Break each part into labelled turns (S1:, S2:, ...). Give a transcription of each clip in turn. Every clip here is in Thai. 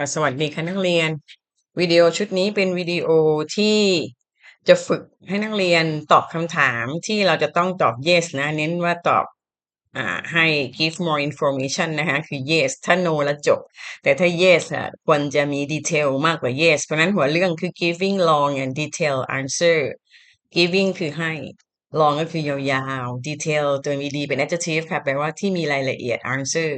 S1: ค่ะสวัสดีค่ะนักเรียน วิดีโอชุดนี้เป็นวิดีโอที่จะฝึกให้นักเรียนตอบคำถามที่เราจะต้องตอบ yes นะ เน้นว่าตอบอ่าให้ give more information นะคะคือ yes ถ้า no แล้วจบ แต่ถ้า yes อะควรจะมี detail มากกว่า yes เพราะนั้นหัวเรื่องคือ giving long and detail answer giving คือให้ long ก็คือยาวๆ detail ตัวมี d เป็น adjective ค่ะแปลว่าที่มีรายละเอียด answer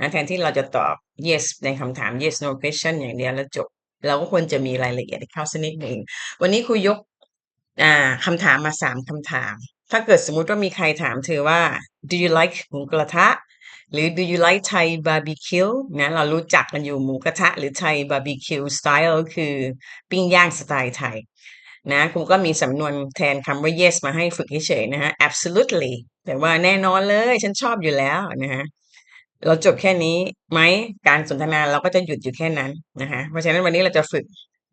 S1: นะแทนที่เราจะตอบ yes ในคำถาม yes no question อย่างเดียวแล้วจบ เราก็ควรจะมีรายละเอียดเข้าสักนิดหนึ่ง วันนี้ครูยกคำถามมาสามคำถาม ถ้าเกิดสมมุติว่ามีใครถามเธอว่า do you like หมูกระทะ หรือ do you like Thai barbecue นะเรารู้จักกันอยู่หมูกระทะ หรือ Thai barbecue style คือปิ้งย่างสไตล์ไทย นะครูก็มีสำนวนแทนคำว่า yes มาให้ฝึกเฉยๆนะฮะ absolutely แต่ว่าแน่นอนเลยฉันชอบอยู่แล้วนะฮะเราจบแค่นี้ไหมการสนทนาเราก็จะหยุดอยู่แค่นั้นนะคะเพราะฉะนั้นวันนี้เราจะฝึก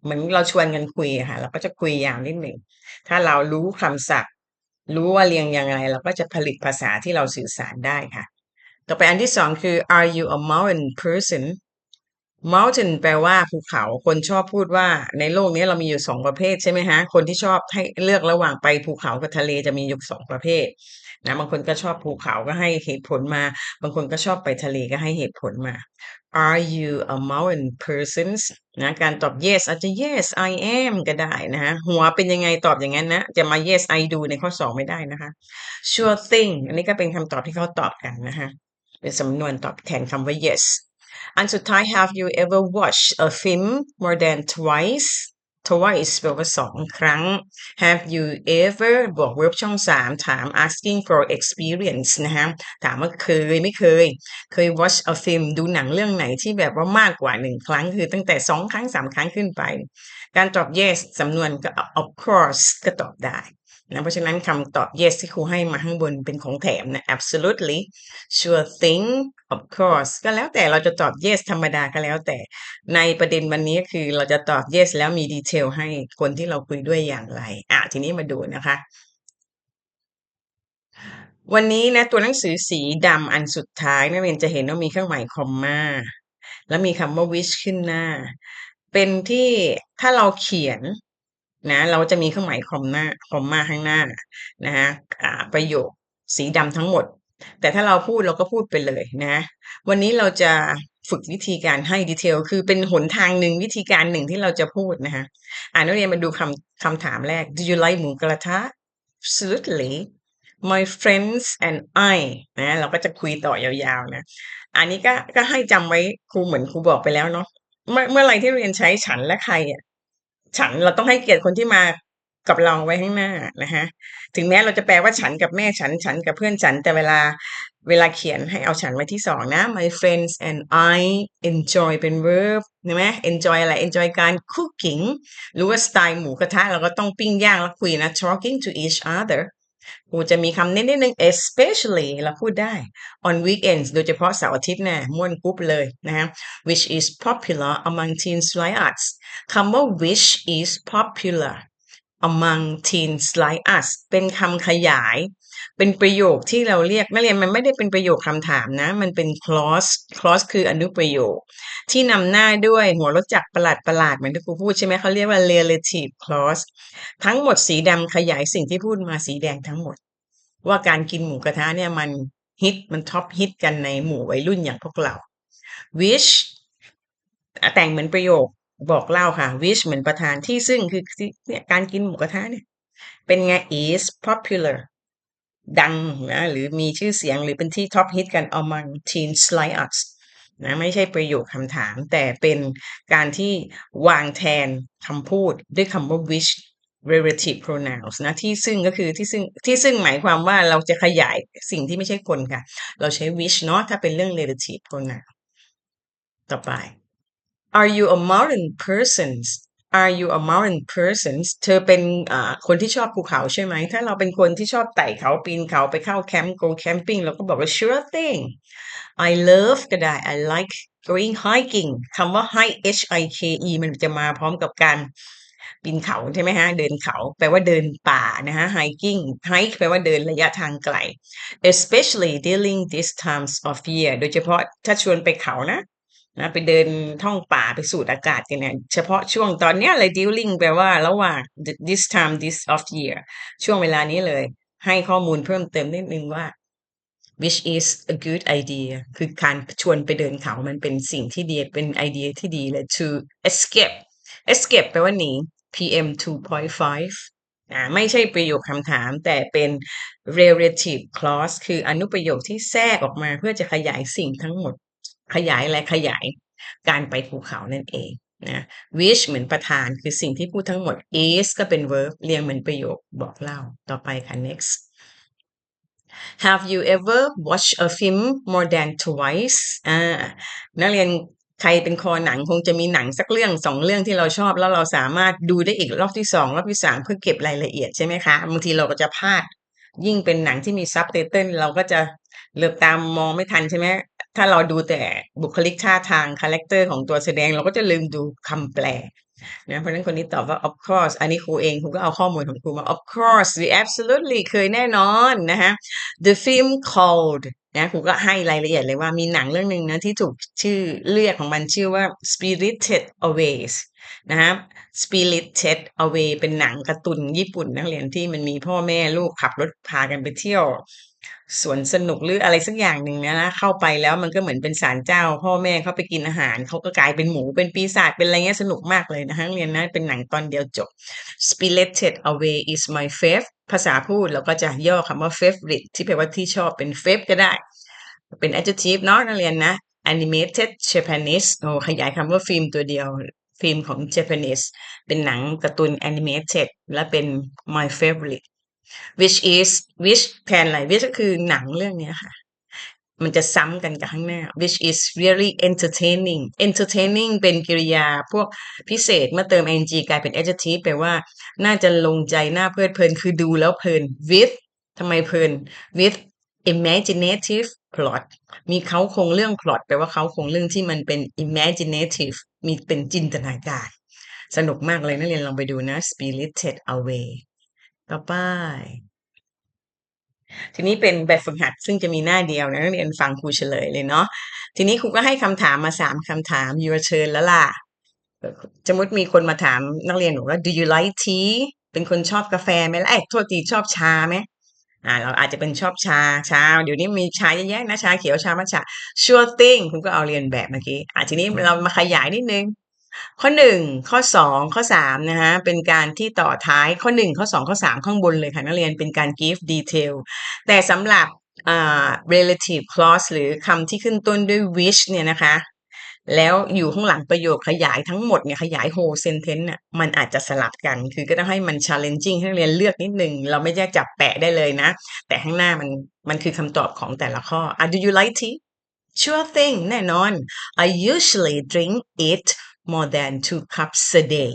S1: เหมือนเราชวนกันคุยค่ะเราก็จะคุยยาวนิดหนึ่งถ้าเรารู้คำศัพท์ รู้ว่าเรียงยังไง เราก็จะผลิตภาษาที่เราสื่อสารได้ค่ะ ต่อไปอันที่สองคือ are you a mountain person mountain แปลว่าภูเขา คนชอบพูดว่าในโลกนี้เรามีอยู่สองประเภทใช่ไหมฮะ คนที่ชอบให้เลือกระหว่างไปภูเขากับทะเลจะมีอยู่สองประเภทนะบางคนก็ชอบภูเขาก็ให้เหตุผลมา บางคนก็ชอบไปทะเลก็ให้เหตุผลมา Are you a mountain person นะการตอบ yes อาจจะ yes I am ก็ได้นะฮะหัวเป็นยังไงตอบอย่างนั้นนะ จะมา yes I do ในข้อสองไม่ได้นะคะ sure thing อันนี้ก็เป็นคำตอบที่เขาตอบกันนะคะเป็นสำนวนตอบแทนคำว่า yes อันสุดท้าย have you ever watched a film more than twice twice แปลว่าสองครั้ง have you ever บอก verb ช่องสามถาม asking for experience นะฮะ ถามว่าเคยไม่เคย เคย watch a film ดูหนังเรื่องไหนที่แบบว่ามากกว่าหนึ่งครั้ง คือตั้งแต่สองครั้งสามครั้งขึ้นไป การตอบ yes สำนวนก็ of course ก็ตอบได้ นะเพราะฉะนั้นคำตอบ yes ที่ครูให้มาข้างบนเป็นของแถมนะ absolutely sure thing of course ก็แล้วแต่เราจะตอบ yes ธรรมดาก็แล้วแต่ในประเด็นวันนี้คือเราจะตอบ yes แล้วมีดีเทลให้คนที่เราคุยด้วยอย่างไร อะทีนี้มาดูนะคะ วันนี้นะตัวหนังสือสีดำอันสุดท้ายนักเรียนจะเห็นว่ามีเครื่องหมายคอมมาแล้วมีคำว่า wish ขึ้นหน้า เป็นที่ถ้าเราเขียน นะเราจะมีเครื่องหมายคอมหน้าคอมมาข้างหน้านะฮะประโยคสีดำทั้งหมด แต่ถ้าเราพูดเราก็พูดไปเลยนะ วันนี้เราจะฝึกวิธีการให้ดีเทล คือเป็นหนทางหนึ่งวิธีการหนึ่งที่เราจะพูดนะคะอ่านนักเรียนมาดูคำคำถามแรก Do you like หมูกระทะ Absolutely my friends and I นะเราก็จะคุยต่อยาวๆนะ อันนี้ก็ก็ให้จำไว้ครูเหมือนครูบอกไปแล้วเนาะเมื่อเมื่อไรที่เรียนใช้ฉันและใครอะ ฉันเราต้องให้เกียรติคนที่มากับเราไว้ข้างหน้านะคะถึงแม้เราจะแปลว่าฉันกับแม่ฉัน ฉันกับเพื่อนฉัน แต่เวลาเวลาเขียนให้เอาฉันไว้ที่สองนะ my friends and I enjoy เป็น verb ใช่ไหม enjoy อะไร enjoy การ cooking หรือว่าสไตล์หมูกระทะ เราก็ต้องปิ้งย่างแล้วคุยนะ talking to each other กูจะมีคำนิดนิดนึง especially เราพูดได้ on weekends โดยเฉพาะเสาร์อาทิตย์เนี่ยม่วนกุ๊บเลยนะฮะ which is popular among teens l i arts คำว่า which is popular among teens like us เป็นคำขยาย เป็นประโยคที่เราเรียกนักเรียนมันไม่ได้เป็นประโยคคำถามนะ มันเป็น clause clause คืออนุประโยค ที่นำหน้าด้วยหัวรถจักรประหลาดประหลาดเหมือนที่ครูพูดใช่ไหมเขาเรียกว่า relative clause ทั้งหมดสีดำขยายสิ่งที่พูดมาสีแดงทั้งหมด ว่าการกินหมูกระทะเนี่ยมันฮิตมันท็อปฮิตกันในหมู่วัยรุ่นอย่างพวกเรา which แต่งเหมือนประโยค บอกเล่าค่ะ which เหมือนประธานที่ซึ่งคือเนี่ยการกินหมูกระทะเนี่ย เป็นไง is popular ดังนะหรือมีชื่อเสียงหรือเป็นที่ท็อปฮิตกัน among teens like us นะไม่ใช่ประโยคคำถาม แต่เป็นการที่วางแทนคำพูดด้วยคำว่า which relative pronouns นะที่ซึ่งก็คือที่ซึ่งที่ซึ่งหมายความว่าเราจะขยายสิ่งที่ไม่ใช่คนค่ะ เราใช้ which เนาะถ้าเป็นเรื่อง relative pronoun ต่อไป Are you a mountain person Are you a mountain person เธอเป็นอ่าคนที่ชอบภูเขาใช่ไหม ถ้าเราเป็นคนที่ชอบไต่เขาปีนเขาไปเข้าแคมป์ go camping เราก็บอกว่า sure thing I love ก็ได้ I like going hiking คำว่า hike H I K E มันจะมาพร้อมกับการปีนเขาใช่ไหมฮะ เดินเขาแปลว่าเดินป่านะฮะ hiking hike แปลว่าเดินระยะทางไกล especially during these times of year โดยเฉพาะถ้าชวนไปเขานะ นะไปเดินท่องป่าไปสูดอากาศกันเนี่ยเฉพาะช่วงตอนเนี้ยเลย during แปลว่าระหว่าง this time this of year ช่วงเวลานี้เลย ให้ข้อมูลเพิ่มเติมนิดนึงว่า which is a good idea คือการชวนไปเดินเขามันเป็นสิ่งที่ดีเป็นไอเดียที่ดีเลย to escape escape แปลว่าหนี PM 2.5อ่าไม่ใช่ประโยคคำถามแต่เป็น relative clause คืออนุประโยคที่แทรกออกมาเพื่อจะขยายสิ่งทั้งหมด ขยายและขยายการไปภูเขานั่นเองนะ which เหมือนประธานคือสิ่งที่พูดทั้งหมด is ก็เป็น verb เรียงเหมือนประโยคบอกเล่าต่อไปค่ะ next Have you ever watched a film more than twice อ่านักเรียนใครเป็นคอหนังคงจะมีหนังสักเรื่องสองเรื่องที่เราชอบ แล้วเราสามารถดูได้อีกรอบที่สองรอบที่สามเพื่อเก็บรายละเอียดใช่ไหมคะบางทีเราก็จะพลาด ยิ่งเป็นหนังที่มีซับไตเติลเราก็จะเลือบตามมองไม่ทันใช่ไหม ถ้าเราดูแต่บุคลิกท่าทางคาแรคเตอร์ของตัวแสดง เราก็จะลืมดูคำแปลนะเพราะฉะนั้นคนนี้ตอบว่า of course อันนี้ครูเองครูก็เอาข้อมูลของครูมา of course we absolutely เคยแน่นอนนะคะ the film called นะครูก็ให้รายละเอียดเลยว่ามีหนังเรื่องหนึ่งนะที่ถูกชื่อเรียกของมันชื่อว่า spirited away นะฮะ spirited away เป็นหนังการ์ตูนญี่ปุ่นนักเรียนที่มันมีพ่อแม่ลูกขับรถพากันไปเที่ยว สวนสนุกหรืออะไรสักอย่างหนึ่งนะเข้าไปแล้วมันก็เหมือนเป็นศาลเจ้า พ่อแม่เขาไปกินอาหารเขาก็กลายเป็นหมูเป็นปีศาจเป็นอะไรเงี้ยสนุกมากเลยนะคะเรียนนะเป็นหนังตอนเดียวจบ Spirited Away is my fave ภาษาพูดเราก็จะย่อคำว่า favorite ที่แปลว่าที่ชอบเป็น fave ก็ได้ เป็น adjective เนาะนักเรียนนะ animated Japanese โอ้ขยายคำว่าฟิล์มตัวเดียวฟิล์มของ Japanese เป็นหนังการ์ตูน animated และเป็น my favorite which is which แทนอะไร which ก็คือหนังเรื่องนี้ค่ะ มันจะซ้ำกันกับข้างหน้า which is really entertaining entertaining เป็นกริยาพวกพิเศษเมื่อเติม ing กลายเป็น adjective แปลว่าน่าจะลงใจน่าเพลิดเพลินคือดูแล้วเพลิน with ทำไมเพลิน with imaginative plot มีเขาคงเรื่อง plot แปลว่าเขาคงเรื่องที่มันเป็น imaginative มีเป็นจินตนาการ สนุกมากเลยนักเรียนลองไปดูนะ spirited away ต่อไป ทีนี้เป็นแบบฝึกหัดซึ่งจะมีหน้าเดียวนะนักเรียนฟังครูเฉลยเลยเนาะทีนี้ครูก็ให้คำถามมาสามคำถาม your turn แล้วล่ะสมมติมีคนมาถามนักเรียนบอกว่า do you like tea เป็นคนชอบกาแฟไหมล่ะเอ้ยโทษทีชอบชาไหมอ่าเราอาจจะเป็นชอบชาชาเดี๋ยวนี้มีชาเยอะแยะนะชาเขียวชามัทฉะ sure thing คุณก็เอาเรียนแบบเมื่อกี้อ่าทีนี้เรามาขยายนิดนึง ข้อหนึ่งข้อสองข้อสามนะฮะเป็นการที่ต่อท้ายข้อหนึ่งข้อสองข้อสามข้างบนเลยค่ะนักเรียนเป็นการ give detail แต่สำหรับ relative clause หรือคำที่ขึ้นต้นด้วย which เนี่ยนะคะ แล้วอยู่ข้างหลังประโยคขยายทั้งหมดเนี่ยขยาย whole sentence น่ะมันอาจจะสลับกัน คือก็ต้องให้มัน challenging ให้นักเรียนเลือกนิดหนึ่งเราไม่แยกจับแปะได้เลยนะ แต่ข้างหน้ามันมันคือคำตอบของแต่ละข้ออะ do you like tea sure thing แน่นอน I usually drink it more than two cups a day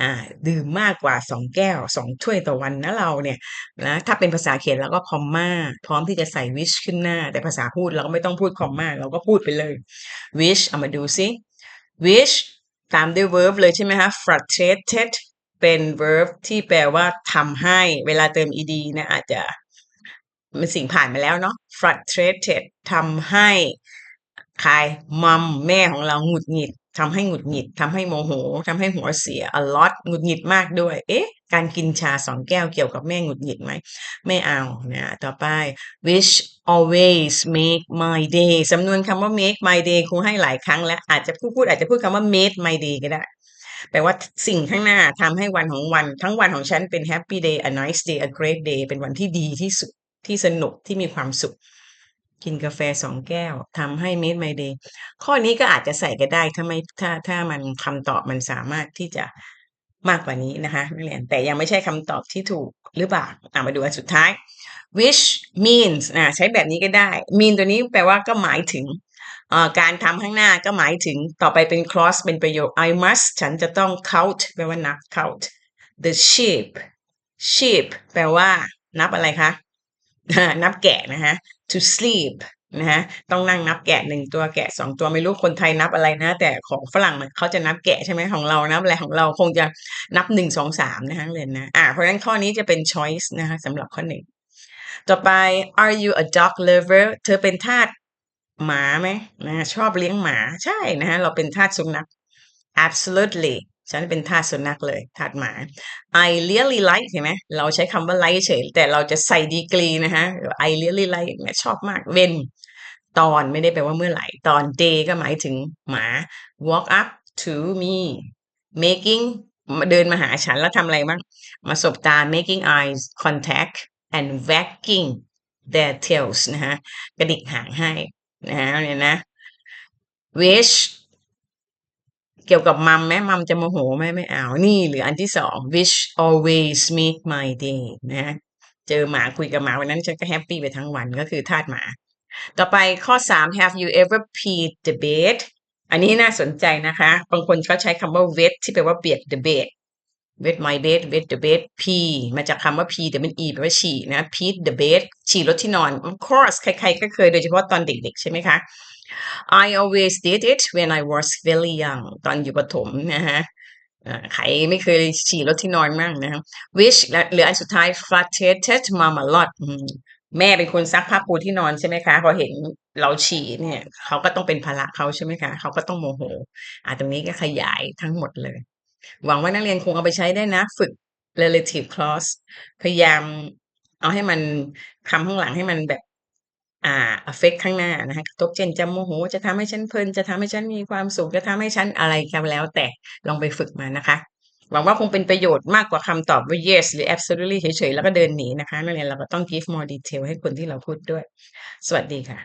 S1: อ่าดื่มมากกว่าสองแก้วสองถ้วยต่อวันนะเราเนี่ยนะถ้าเป็นภาษาเขียนเราก็คอมมาพร้อมที่จะใส่ wish ขึ้นหน้า แต่ภาษาพูดเราก็ไม่ต้องพูดคอมมาเราก็พูดไปเลย wish เอามาดูซิ wish ตามด้วย verb เลยใช่ไหมคะ frustrated เป็น verb ที่แปลว่าทำให้เวลาเติม ed นะอาจจะมันสิ่งผ่านมาแล้วเนาะ frustrated ทำให้ใครมัมแม่ของเราหงุดหงิด ทำให้หงุดหงิดทำให้โมโหทำให้หัวเสีย a lot หงุดหงิดมากด้วย เอ๊ะ การกินชาสองแก้วเกี่ยวกับแม่หงุดหงิดไหม ไม่เอานะต่อไป which always make my day สำนวนคำว่า make my day ครูให้หลายครั้งแล้ว อาจจะพูดพูดอาจจะพูดคำว่า made my day ก็ได้แปลว่าสิ่งข้างหน้าทำให้วันของวัน ทั้งวันของฉันเป็น happy day a nice day a great day เป็นวันที่ดีที่สุดที่สนุกที่มีความสุข กินกาแฟสองแก้วทำให้ made my day ข้อนี้ก็อาจจะใส่ก็ได้ถ้าไม่ถ้าถ้ามันคำตอบมันสามารถที่จะมากกว่านี้นะคะนักเรียนแต่ยังไม่ใช่คำตอบที่ถูกหรือเปล่าอะมาดูอันสุดท้าย which means อ่าใช้แบบนี้ก็ได้ mean ตัวนี้แปลว่าก็หมายถึงการทำข้างหน้าก็หมายถึงต่อไปเป็น cross เป็นประโยค I must ฉันจะต้อง count แปลว่านับ count the sheep sheep แปลว่า นับอะไรคะ นับแกะนะคะ to sleep นะฮะต้องนั่งนับแกะหนึ่งตัวแกะสองตัวไม่รู้คนไทยนับอะไรนะ แต่ของฝรั่งเขาจะนับแกะใช่ไหมของเรานับอะไรของเราคงจะนับหนึ่งสองสามนะคะเลยนะอ่าเพราะฉะนั้นข้อนี้จะเป็น choice นะคะสำหรับข้อหนึ่งต่อไป are you a dog lover เธอเป็นทาสหมาไหมนะชอบเลี้ยงหมาใช่นะฮะเราเป็นทาสสุนัข absolutely ฉันเป็นทาสสุนัขเลยทาสหมา I really like เห็นไหมเราใช้คำว่า like เฉย แต่เราจะใส่ดีกรีนะฮะ I really like เนี่ยชอบมาก when ตอนไม่ได้แปลว่าเมื่อไหร่ ตอน day ก็หมายถึงหมา walk up to me making เดินมาหาฉันแล้วทำอะไรบ้าง มาสบตา making eyes contact and wagging their tails นะฮะกระดิกหางให้นะฮะเนี่ยนะ wish เกี่ยวกับมัมไหมมัมจะโมโหไหมไม่เอา นี่หรืออันที่สอง wish always make my day นะเจอหมาคุยกับหมาวันนั้นฉันก็แฮปปี้ไปทั้งวันก็คือทาสหมา ต่อไปข้อสาม have you ever peed the bed อันนี้น่าสนใจนะคะ บางคนเขาใช้คำว่า wet ที่แปลว่าเปียก the bed wet my bed wet the bed pee มาจากคำว่า pee แต่เป็น e แปลว่าฉี่นะ pee the bed ฉี่รถที่นอน of course ใครๆก็เคยโดยเฉพาะตอนเด็กๆ ใช่ไหมคะ I always did it when I was very young ตอนอยู่ประถมนะฮะใครไม่เคยฉี่รถที่นอนบ้างนะ which และเหลืออันสุดท้าย frustrated mom a lot แม่เป็นคนซักผ้าปูที่นอนใช่ไหมคะ พอเห็นเราฉี่เนี่ย เขาก็ต้องเป็นภาระเขาใช่ไหมคะ เขาก็ต้องโมโห อ่าตรงนี้ก็ขยายทั้งหมดเลย หวังว่านักเรียนคงเอาไปใช้ได้นะ ฝึก relative clause พยายามเอาให้มันคำข้างหลังให้มันแบบ อ่า affect ข้างหน้านะคะกระทบเช่นจะโมโหจะทำให้ฉันเพลิน จะทำให้ฉันมีความสุขจะทำให้ฉันอะไรก็แล้วแต่ลองไปฝึกมานะคะ หวังว่าคงเป็นประโยชน์มากกว่าคำตอบว่า yes หรือ absolutely เฉยๆ แล้วก็เดินหนีนะคะ นั่นเองเราก็ต้อง give more detail ให้คนที่เราพูดด้วย สวัสดีค่ะ